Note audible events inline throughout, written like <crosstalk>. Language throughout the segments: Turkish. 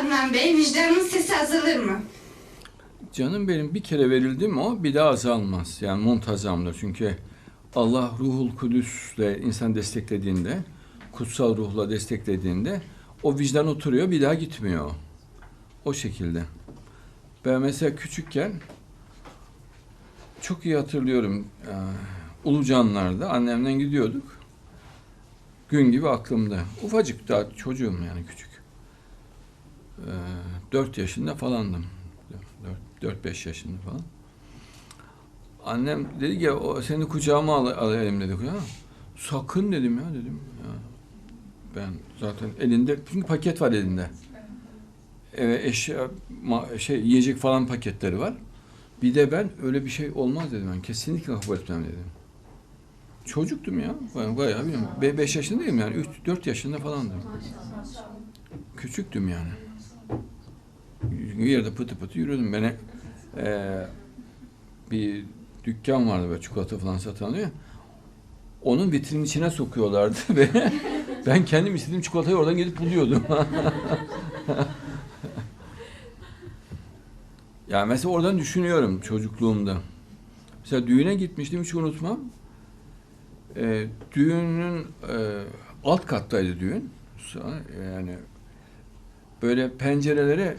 Adnan Bey, vicdanın sesi azalır mı? Canım benim bir kere verildi mi o bir daha azalmaz. Yani muntazamdır. Çünkü Allah ruhul kudüsle insan desteklediğinde, kutsal ruhla desteklediğinde o vicdan oturuyor bir daha gitmiyor. o. Şekilde. Ben mesela küçükken çok iyi hatırlıyorum. Ee, Ulucanlar'da annemden gidiyorduk. Gün gibi aklımda. Ufacık daha çocuğum yani küçük. Ee, 4 yaşında falandım. 4-5 yaşında falan. Annem dedi ki o seni kucağıma al, alayım dedi. Ya, sakın dedim ya dedim. Ya, ben zaten elinde çünkü paket var elinde. Eve eşya şey yiyecek falan paketleri var. Bir de ben öyle bir şey olmaz dedim ben. Kesinlikle kabul etmem dedim. Çocuktum ya. Ben bayağı bilmiyorum. 5 yaşındayım yani. 3-4 yaşında falandım. Küçüktüm yani. Bir yerde pıtı pıtı yürüdüm. Beni eee, bir dükkan vardı böyle çikolata falan satan. Onun vitrinin içine sokuyorlardı <laughs> ve ben kendim istediğim çikolatayı oradan gidip buluyordum. <laughs> yani mesela oradan düşünüyorum çocukluğumda. Mesela düğüne gitmiştim hiç unutmam. Eee düğünün eee, alt kattaydı düğün. Sonra Yani böyle pencerelere e,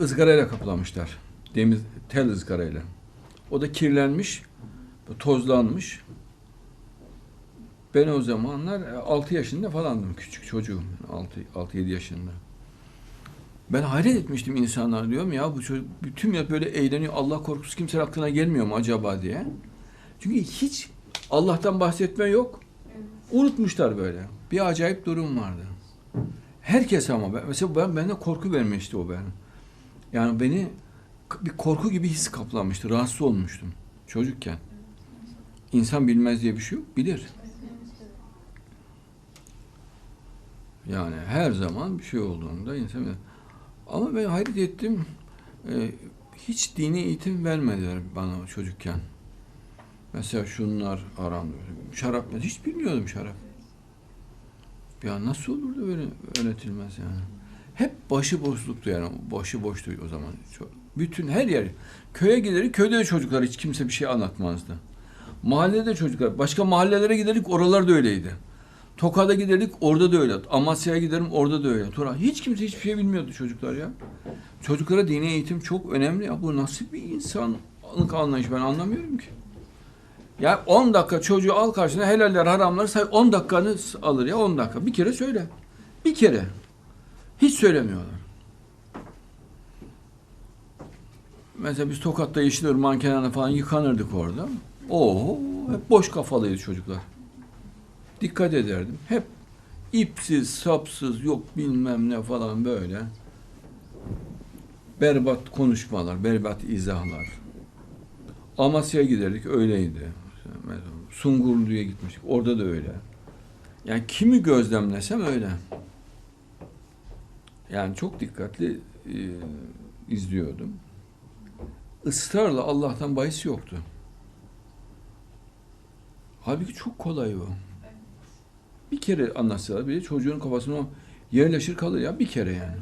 ızgarayla kaplamışlar. Demir tel ızgarayla. O da kirlenmiş, tozlanmış. Ben o zamanlar 6 yaşında falandım. Küçük çocuğum. 6-7 yaşında. Ben hayret etmiştim insanlar diyorum ya bu çocuk bütün ya böyle eğleniyor. Allah korkusu kimsenin aklına gelmiyor mu acaba diye. Çünkü hiç Allah'tan bahsetme yok. Unutmuşlar böyle. Bir acayip durum vardı. Herkes ama ben, mesela ben bende korku vermişti o ben. Yani beni bir korku gibi his kaplamıştı. Rahatsız olmuştum çocukken. İnsan bilmez diye bir şey yok. Bilir. Yani her zaman bir şey olduğunda insan bilir. Ama ben hayret ettim. e, hiç dini eğitim vermediler bana çocukken. Mesela şunlar aramda. Şarap hiç bilmiyordum şarap. Ya nasıl olurdu böyle öğretilmez yani. Hep başıboşluktu yani. Başıboştu o zaman. Bütün her yer. Köye giderik, köyde de çocuklar hiç kimse bir şey anlatmazdı. Mahallede çocuklar, başka mahallelere giderik, oralar da öyleydi. Tokat'a giderik, orada da öyle. Amasya'ya giderim, orada da öyle. Tura, hiç kimse hiçbir şey bilmiyordu çocuklar ya. Çocuklara dini eğitim çok önemli ya. Bu nasıl bir insanlık anlayışı ben anlamıyorum ki. Ya 10 dakika çocuğu al karşına helaller haramları say 10 dakikanı alır ya 10 dakika. Bir kere söyle. Bir kere. Hiç söylemiyorlar. Mesela biz Tokat'ta Yeşilırmak'ın kenarına falan yıkanırdık orada. Oo, hep boş kafalıydı çocuklar. Dikkat ederdim. Hep ipsiz, sapsız, yok bilmem ne falan böyle. Berbat konuşmalar, berbat izahlar. Amasya'ya giderdik öyleydi. Sungurlu'ya gitmiştik orada da öyle. Yani kimi gözlemlesem öyle. Yani çok dikkatli e, izliyordum. Israrla Allah'tan bahis yoktu. Halbuki çok kolay o. Bir kere anlatsalar bile çocuğun kafasına yerleşir kalır ya bir kere yani.